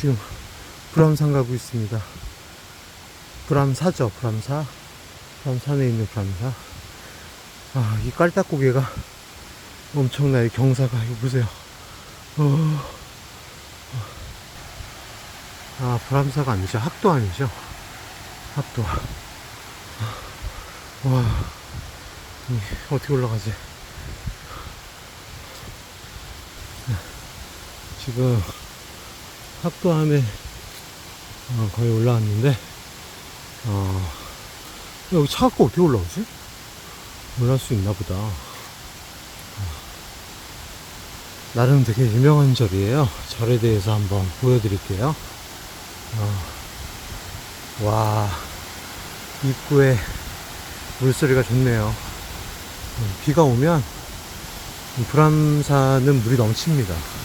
지금 불암산 가고 있습니다. 불암사죠, 불암사. 불암산에 있는 불암사. 아, 이 깔딱고개가 엄청나요, 경사가. 이거 보세요. 어. 아, 불암사가 아니죠. 학도암이죠. 학도암. 와, 이, 어떻게 올라가지? 지금 학도암에 어, 거의 올라왔는데, 어, 여기 차 갖고 어떻게 올라오지? 올라올 수 있나 보다. 어, 나름 되게 유명한 절이에요. 절에 대해서 한번 보여드릴게요. 어, 와, 입구에 물소리가 좋네요. 음, 비가 오면 이 불암산은 물이 넘칩니다.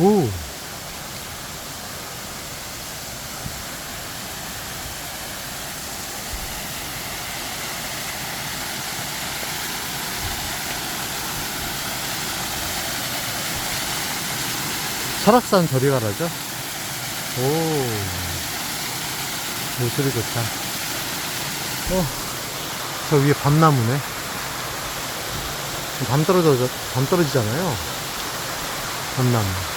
오. 설악산 저리 가라죠? 오. 물소리 좋다. 어. 저 위에 밤나무네. 밤 떨어져, 밤 떨어지잖아요. 밤나무. 음.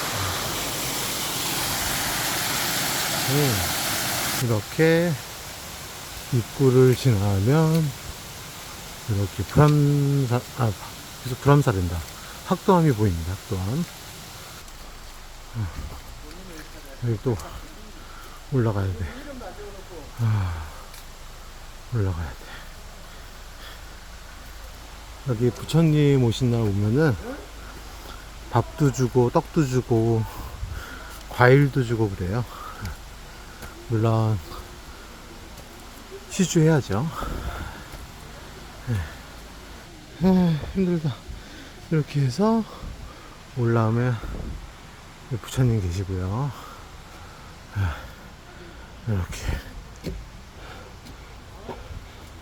이렇게 입구를 지나면 이렇게 불암사, 아, 그래서 불암사된다. 학도암이 보입니다, 학도암. 음. 여기 또 올라가야 돼. 아, 올라가야 돼. 여기 부처님 오신 날 오면은 밥도 주고 떡도 주고 과일도 주고 그래요. 물론 시주해야죠. 에, 힘들다. 이렇게 해서 올라오면 부처님 계시고요. 이렇게.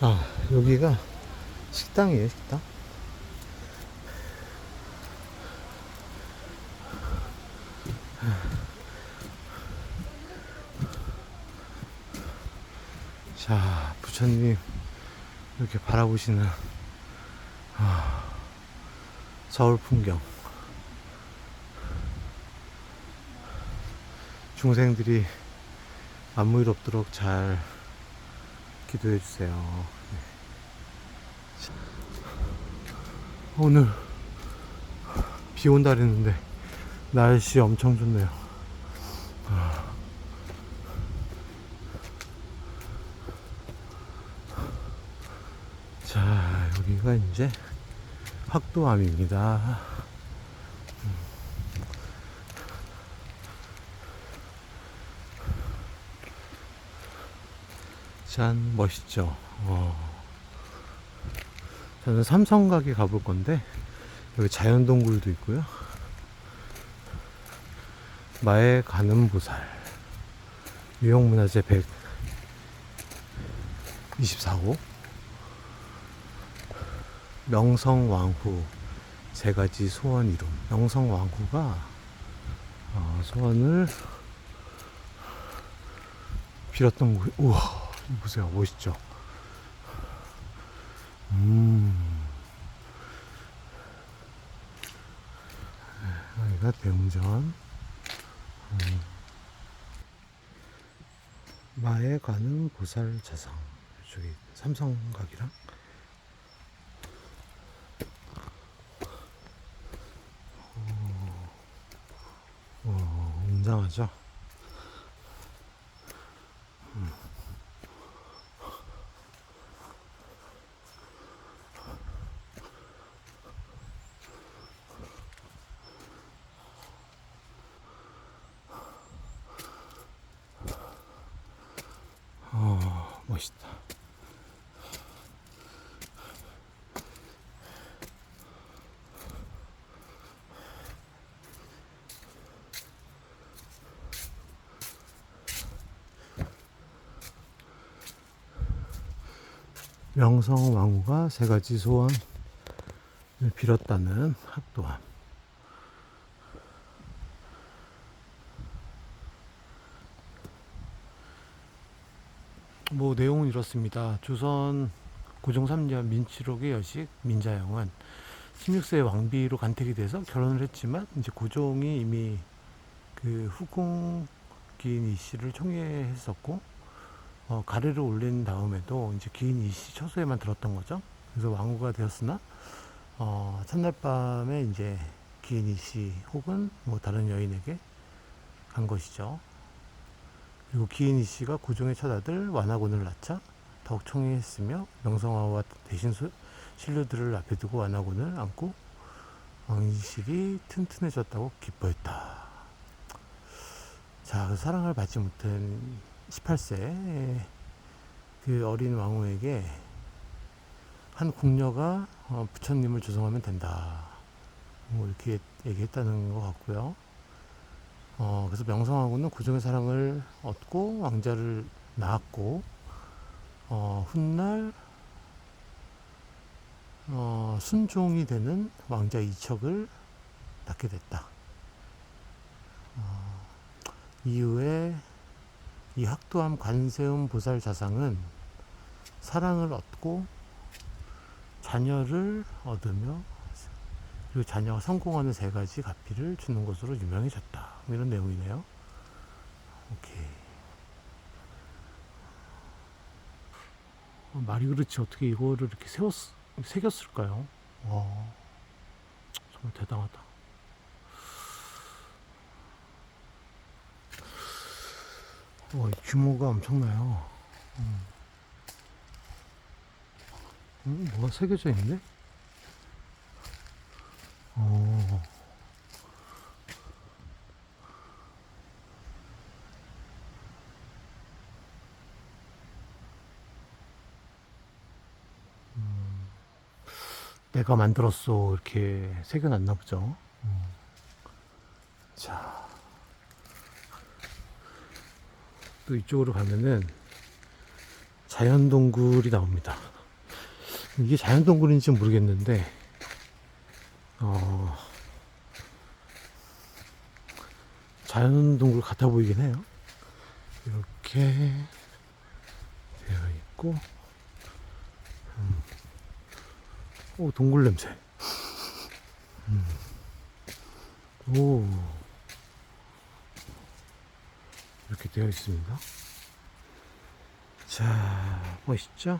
아, 여기가 식당이에요, 식당. 자, 부처님 이렇게 바라보시는 아, 서울 풍경. 중생들이 아무 일 없도록 잘 기도해 주세요. 네. 자, 오늘 비 온다 그랬는데 날씨 엄청 좋네요. 아. 자, 여기가 이제 학도암입니다. 짠, 멋있죠? 어. 저는 삼성각에 가볼 건데, 여기 자연동굴도 있고요. 마에 가는 보살. 유형문화재 124호. 명성왕후. 세 가지 소원 이룸. 명성왕후가, 어, 소원을 빌었던 곳, 우와. 보세요. 멋있죠? 음. 네, 여기가 대웅전. 음. 마에 가는 보살 자상. 저기 삼성각이랑. 웅장하죠? 어, 멋있다. 명성 왕후가 세 가지 소원을 빌었다는 학도함. 뭐 내용은 이렇습니다. 조선 고종 3년 민치록의 여식 민자영은 16세 왕비로 간택이 돼서 결혼을 했지만 이제 고종이 이미 그 후궁 기인 이씨를 총애했었고 어, 가래를 올린 다음에도 이제 기인 이씨 처소에만 들었던 거죠. 그래서 왕후가 되었으나 어, 첫날 밤에 이제 기인 이씨 혹은 뭐 다른 여인에게 간 것이죠. 그리고 기인 이 씨가 고종의 첫 아들 완화군을 낳자 더욱 총애했으며 명성황후와 대신 소- 신료들을 앞에 두고 완화군을 안고 왕실이 튼튼해졌다고 기뻐했다. 자, 그 사랑을 받지 못한 18세 그 어린 왕후에게 한 궁녀가 어, 부처님을 조성하면 된다. 뭐 이렇게 얘기했다는 것 같고요. 어, 그래서 명성황후는 고종의 사랑을 얻고 왕자를 낳았고 어, 훗날 어, 순종이 되는 왕자 이척을 낳게 됐다. 어, 이후에 이 학도암 관세음 보살 자상은 사랑을 얻고 자녀를 얻으며 그리고 자녀가 성공하는 세 가지 가피를 주는 것으로 유명해졌다. 뭐 이런 내용이네요. 오케이. 어, 말이 그렇지 어떻게 이거를 이렇게 세웠 새겼을까요? 와 정말 대단하다. 와, 이 규모가 엄청나요. 음. 음, 뭐가 새겨져 있네? 어. 음. 내가 만들었어 이렇게 새겨놨나 보죠. 음. 자, 또 이쪽으로 가면은 자연동굴이 나옵니다. 이게 자연동굴인지 모르겠는데, 어, 자연동굴 같아 보이긴 해요. 이렇게 되어 있고, 음. 오, 동굴 냄새. 음. 오, 이렇게 되어 있습니다. 자, 멋있죠?